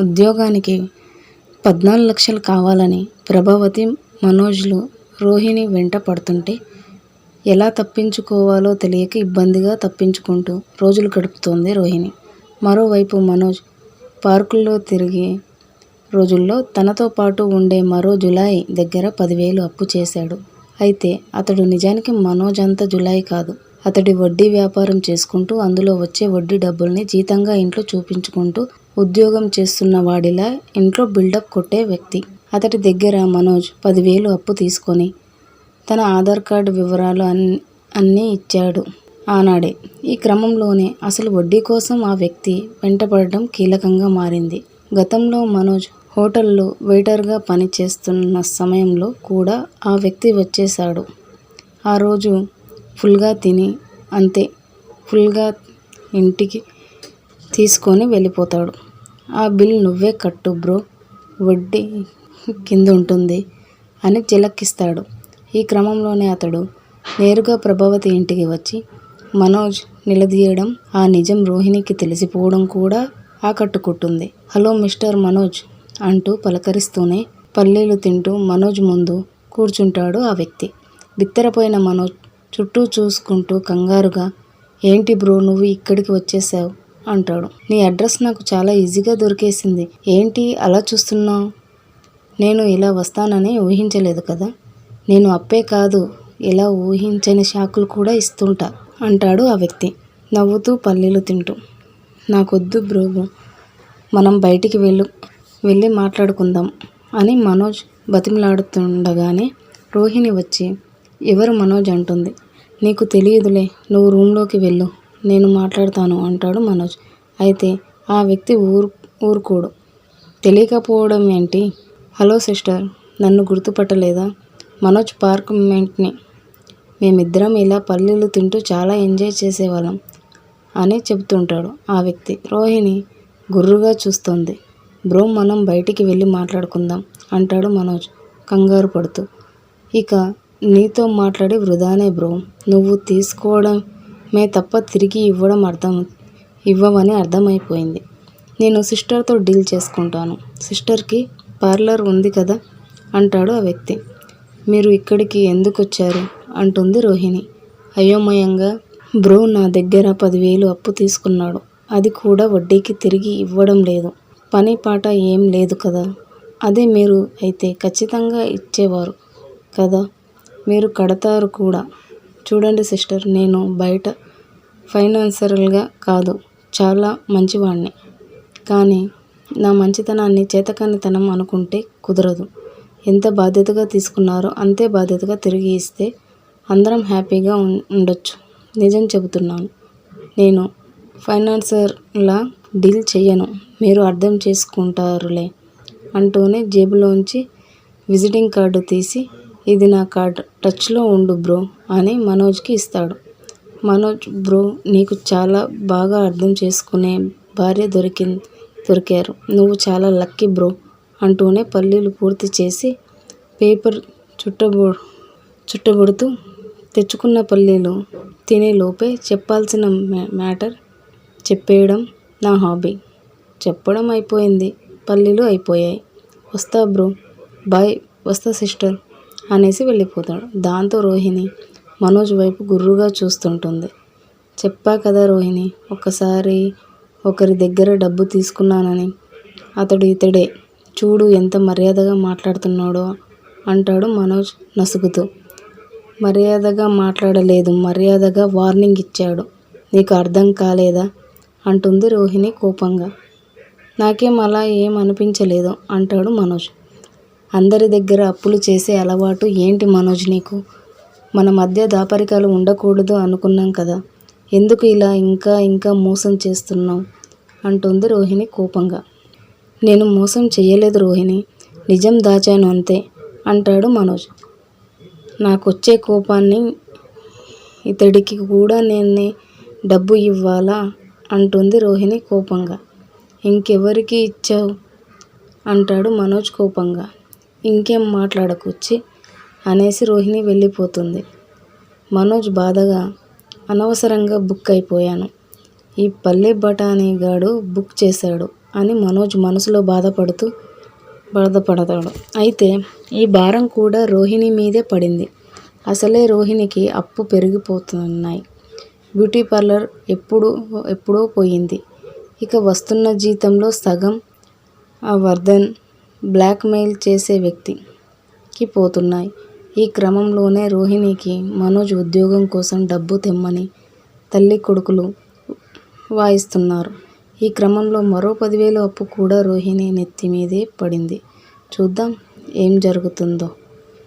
ఉద్యోగానికి పద్నాలుగు లక్షలు కావాలని ప్రభావతి మనోజ్లు రోహిణి వెంట పడుతుంటే ఎలా తప్పించుకోవాలో తెలియక ఇబ్బందిగా తప్పించుకుంటూ రోజులు గడుపుతోంది రోహిణి. మరోవైపు మనోజ్ పార్కుల్లో తిరిగే రోజుల్లో తనతో పాటు ఉండే మరో జులాయి దగ్గర పదివేలు అప్పు చేశాడు. అయితే అతడు నిజానికి మనోజ్ అంత జులాయి కాదు. అతడి వడ్డీ వ్యాపారం చేసుకుంటూ అందులో వచ్చే వడ్డీ డబ్బుల్ని జీతంగా ఇంట్లో చూపించుకుంటూ ఉద్యోగం చేస్తున్న వాడిలా ఇంట్లో బిల్డప్ కొట్టే వ్యక్తి. అతడి దగ్గర మనోజ్ పదివేలు అప్పు తీసుకొని తన ఆధార్ కార్డు వివరాలు అన్ని అన్నీ ఇచ్చాడు ఆనాడే. ఈ క్రమంలోనే అసలు వడ్డీ కోసం ఆ వ్యక్తి వెంటపడడం కీలకంగా మారింది. గతంలో మనోజ్ హోటల్లో వెయిటర్గా పనిచేస్తున్న సమయంలో కూడా ఆ వ్యక్తి వచ్చేశాడు. ఆ రోజు ఫుల్గా తిని అంతే ఫుల్గా ఇంటికి తీసుకొని వెళ్ళిపోతాడు. ఆ బిల్ నువ్వే కట్టు బ్రో. వడ్డీ కింద ఉంటుంది అని చిలక్కిస్తాడు. ఈ క్రమంలోనే అతడు నేరుగా ప్రభావతి ఇంటికి వచ్చి మనోజ్ నిలదీయడం ఆ నిజం రోహిణికి తెలిసిపోవడం కూడా ఆకట్టుకుంటుంది. హలో మిస్టర్ మనోజ్ అంటూ పలకరిస్తూనే పల్లీలు తింటూ మనోజ్ ముందు కూర్చుంటాడు ఆ వ్యక్తి. బిత్తరపోయిన మనోజ్ చుట్టూ చూసుకుంటూ కంగారుగా ఏంటి బ్రో నువ్వు ఇక్కడికి వచ్చేసావు? అంటాడు. నీ అడ్రస్ నాకు చాలా ఈజీగా దొరికేసింది. ఏంటి అలా చూస్తున్నావు? నేను ఇలా వస్తానని ఊహించలేదు కదా? నేను అప్పే కాదు ఇలా ఊహించని షాకులు కూడా ఇస్తుంటా అంటాడు ఆ వ్యక్తి. నవ్వుతూ పల్లీలు తింటూ. నాకొద్దు బ్రో. మనం బయటికి వెళ్ళు వెళ్ళి మాట్లాడుకుందాం అని మనోజ్ బతిమలాడుతుండగానే రోహిణి వచ్చి ఎవరు మనోజ్ అంటుంది. నీకు తెలియదులే నువ్వు రూమ్లోకి వెళ్ళు. నేను మాట్లాడతాను అంటాడు మనోజ్. అయితే ఆ వ్యక్తి ఊరు ఊరుకోడు. తెలియకపోవడం ఏంటి? హలో సిస్టర్ నన్ను గుర్తుపట్టలేదా? మనోజ్ పార్క్ మెంట్ని. మేమిద్దరం ఇలా పల్లీలు తింటూ చాలా ఎంజాయ్ చేసేవాళ్ళం అని చెబుతుంటాడు ఆ వ్యక్తి. రోహిణి గుర్రుగా చూస్తోంది. బ్రో మనం బయటికి వెళ్ళి మాట్లాడుకుందాం అంటాడు మనోజ్ కంగారు పడుతూ. ఇక నీతో మాట్లాడి వృధానే బ్రో. నువ్వు తీసుకోవడం మే తప్ప తిరిగి ఇవ్వడం అర్థం ఇవ్వమని అర్థమైపోయింది. నేను సిస్టర్తో డీల్ చేసుకుంటాను. సిస్టర్కి పార్లర్ ఉంది కదా అంటాడు ఆ వ్యక్తి. మీరు ఇక్కడికి ఎందుకు వచ్చారు అంటుంది రోహిణి. అయోమయంగా బ్రో నా దగ్గర పదివేలు అప్పు తీసుకున్నాడు. అది కూడా వడ్డీకి తిరిగి ఇవ్వడం లేదు. పని పాట ఏం లేదు కదా? అదే మీరు అయితే ఖచ్చితంగా ఇచ్చేవారు కదా? మీరు కడతారు కూడా. చూడండి సిస్టర్ నేను బయట ఫైనాన్సర్గా కాదు చాలా మంచివాడిని కానీ నా మంచితనాన్ని చేతకానితనం అనుకుంటే కుదరదు. ఎంత బాధ్యతగా తీసుకున్నారో అంతే బాధ్యతగా తిరిగి ఇస్తే అందరం హ్యాపీగా ఉండొచ్చు. నిజం చెబుతున్నాను. నేను ఫైనాన్సర్లా డీల్ చెయ్యను. మీరు అర్థం చేసుకుంటారులే అంటూనే జేబులోంచి విజిటింగ్ కార్డు తీసి ఇది నా కార్డ్. టచ్లో ఉండు బ్రో అని మనోజ్కి ఇస్తాడు. మనోజ్ బ్రో నీకు చాలా బాగా అర్థం చేసుకునే భార్య దొరికి దొరికారు. నువ్వు చాలా లక్కీ బ్రో అంటూనే పల్లీలు పూర్తి చేసి పేపర్ చుట్టబో చుట్టబడుతూ తెచ్చుకున్న పల్లీలు తినే లోపే చెప్పాల్సిన మ్యా- మ్యాటర్ చెప్పేయడం నా హాబీ. చెప్పడం అయిపోయింది. పల్లీలు అయిపోయాయి. వస్తా బ్రో. బాయ్ వస్తా సిస్టర్. అనేసి వెళ్ళిపోతాడు. దాంతో రోహిణి మనోజ్ వైపు గుర్రుగా చూస్తుంటుంది. చెప్పా కదా రోహిణి ఒక్కసారి ఒకరి దగ్గర డబ్బు తీసుకున్నానని. అతడు ఇతడే చూడు ఎంత మర్యాదగా మాట్లాడుతున్నాడో అంటాడు మనోజ్ నసుగుతూ. మర్యాదగా మాట్లాడలేదు మర్యాదగా వార్నింగ్ ఇచ్చాడు. నీకు అర్థం కాలేదా? అంటుంది రోహిణి కోపంగా. నాకేం అలా ఏం అనిపించలేదు అంటాడు మనోజ్. అందరి దగ్గర అప్పులు చేసే అలవాటు ఏంటి మనోజ్ నీకు? మన మధ్య దాపరికాలు ఉండకూడదు అనుకున్నాం కదా. ఎందుకు ఇలా ఇంకా ఇంకా మోసం చేస్తున్నావు? అంటుంది రోహిణి కోపంగా. నేను మోసం చేయలేదు రోహిణి. నిజం దాచాను అంతే అంటాడు మనోజ్. నాకొచ్చే కోపాన్ని ఇతడికి కూడా నేను డబ్బు ఇవ్వాలా? అంటుంది రోహిణి కోపంగా. ఇంకెవరికి ఇచ్చావు? అంటాడు మనోజ్ కోపంగా. ఇంకేం మాట్లాడకొచ్చి అనేసి రోహిణి వెళ్ళిపోతుంది. మనోజ్ బాధగా అనవసరంగా బుక్ అయిపోయాను. ఈ పల్లె బఠానీ గాడు బుక్ చేశాడు అని మనోజ్ మనసులో బాధపడుతూ బాధపడతాడు. అయితే ఈ భారం కూడా రోహిణి మీదే పడింది. అసలే రోహిణికి అప్పు పెరిగిపోతున్నాయి. బ్యూటీ పార్లర్ ఎప్పుడు ఎప్పుడో పోయింది. ఇక వస్తున్న జీతంలో సగం ఆ వర్ధన్ బ్లాక్మెయిల్ చేసే వ్యక్తికి పోతున్నాయి. ఈ క్రమంలోనే రోహిణికి మనోజ్ ఉద్యోగం కోసం డబ్బు తెమ్మని తల్లి కొడుకులు వాయిస్తున్నారు. ఈ క్రమంలో మరో పదివేలు అప్పు కూడా రోహిణి నెత్తి మీదే పడింది. చూద్దాం ఏం జరుగుతుందో.